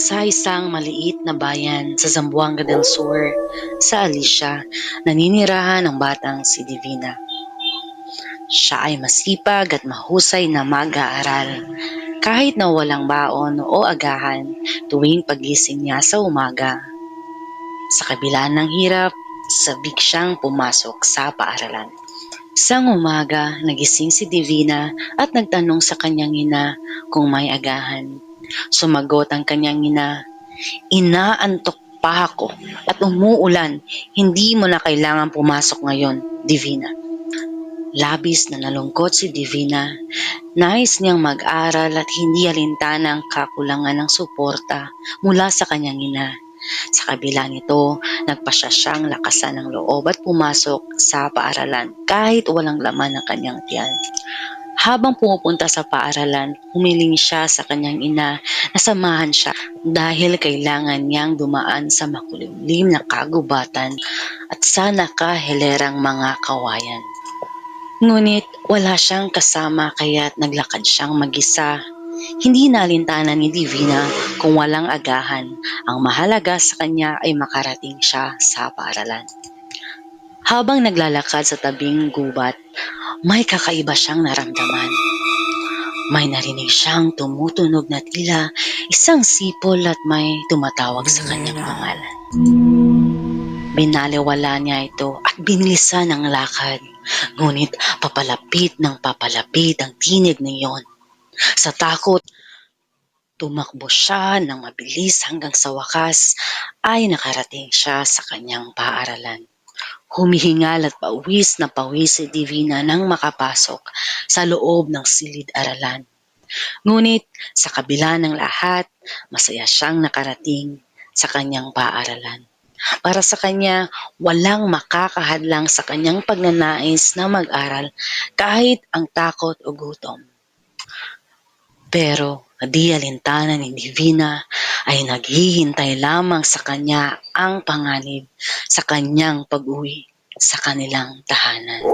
Sa isang maliit na bayan sa Zamboanga del Sur, sa Alicia, naninirahan ang batang si Divina. Siya ay masipag at mahusay na mag-aaral. Kahit na walang baon o agahan tuwing pagising niya sa umaga. Sa kabila ng hirap, sabik siyang pumasok sa paaralan. Isang umaga, nagising si Divina at nagtanong sa kanyang ina kung may agahan. Sumagot ang kanyang ina, Inaantok pa ako at umuulan. Hindi mo na kailangan pumasok ngayon, Divina. Labis na nalungkot si Divina. Nais niyang mag-aral at hindi alintana ang kakulangan ng suporta mula sa kanyang ina. Sa kabila nito, nagpasya siyang lakasan ng loob at pumasok sa paaralan kahit walang laman ng kanyang tiyan. Habang pumupunta sa paaralan, humiling siya sa kanyang ina na samahan siya dahil kailangan niyang dumaan sa makulimlim na kagubatan at sa nakahelerang mga kawayan. Ngunit wala siyang kasama kaya't naglakad siyang mag-isa. Hindi nalintana ni Divina kung walang agahan. Ang mahalaga sa kanya ay makarating siya sa paaralan. Habang naglalakad sa tabing gubat, may kakaiba siyang naramdaman. May narinig siyang tumutunog na tila isang sipol at may tumatawag sa kanyang pangalan. Binaliwala niya ito at binilisan ang lakad. Ngunit papalapit ng papalapit ang tinig na iyon. Sa takot, tumakbo siya ng mabilis hanggang sa wakas ay nakarating siya sa kanyang paaralan. Humihingal at pawis na pawis si Divina nang makapasok sa loob ng silid-aralan. Ngunit sa kabila ng lahat, masaya siyang nakarating sa kanyang paaralan. Para sa kanya, walang makakahadlang sa kanyang pagnanais na mag-aral kahit ang takot o gutom. Pero di alintana ni Divina ay naghihintay lamang sa kanya ang panganib sa kanyang pag-uwi sa kanilang tahanan.